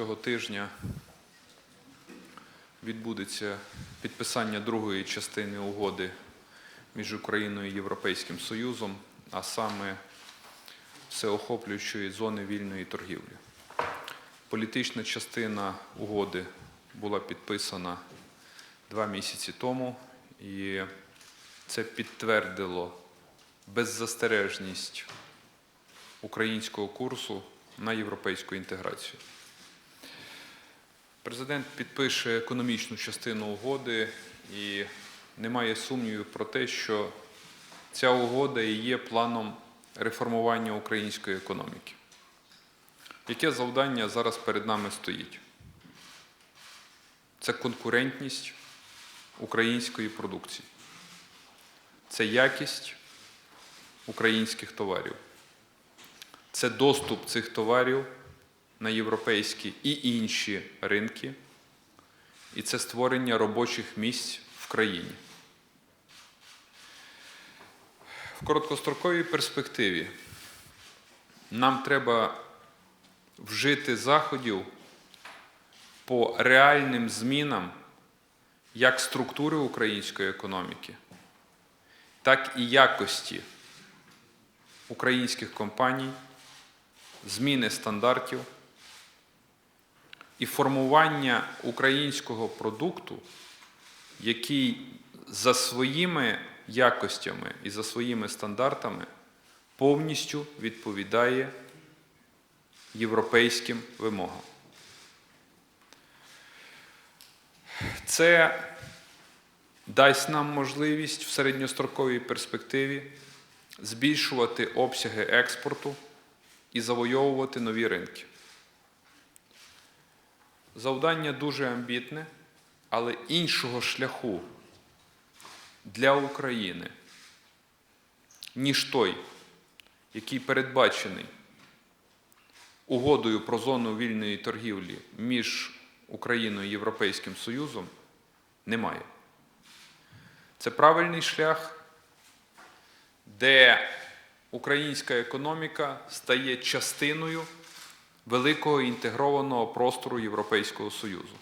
цього тижня відбудеться підписання другої частини угоди між Україною і Європейським Союзом, а саме всеохоплюючої зони вільної торгівлі. Політична частина угоди була підписана два місяці тому, і це підтвердило беззастережність українського курсу на європейську інтеграцію. Президент підпише економічну частину угоди і немає сумнівів про те, що ця угода і є планом реформування української економіки. Яке завдання зараз перед нами стоїть? Це конкурентність української продукції, це якість українських товарів, це доступ цих товарів на європейські і інші ринки, і це створення робочих місць в країні. В короткостроковій перспективі нам треба вжити заходів по реальним змінам як структури української економіки, так і якості українських компаній, зміни стандартів і формування українського продукту, який за своїми якостями і за своїми стандартами повністю відповідає європейським вимогам. Це дасть нам можливість в середньостроковій перспективі збільшувати обсяги експорту і завойовувати нові ринки. Завдання дуже амбітне, але іншого шляху для України, ніж той, який передбачений угодою про зону вільної торгівлі між Україною і Європейським Союзом, немає. Це правильний шлях, де українська економіка стає частиною великого інтегрованого простору Європейського Союзу.